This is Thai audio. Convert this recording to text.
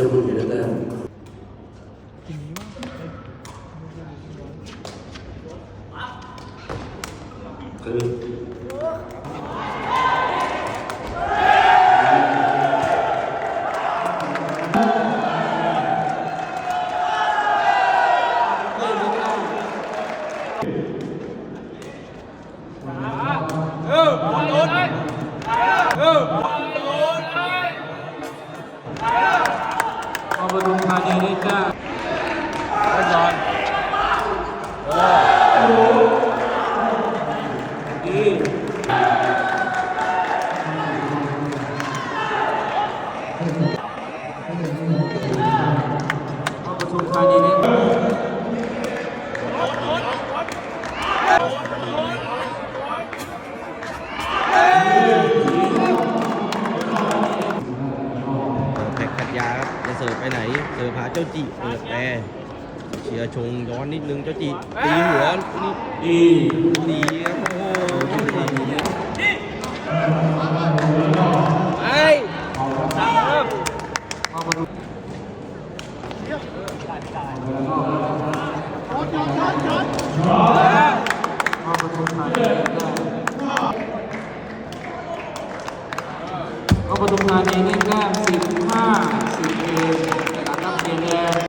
점을 내렸다. 그 มธานีได้แต้มปทุมธานีได้แต้มผลจะบุญได้แต้มคือเอามธานีได้แต้มดีเอาปทุมธานีได้แเสิร์ฟไปไหน เสิร์ฟหาเจ้าจีเปิดแต่เชียร์ชงย้อนนิดนึงเจ้าจีตีหัวนี่ดีดีครับโอ้ไอ้สามก็ปรทุมธานีได้แต้ห้า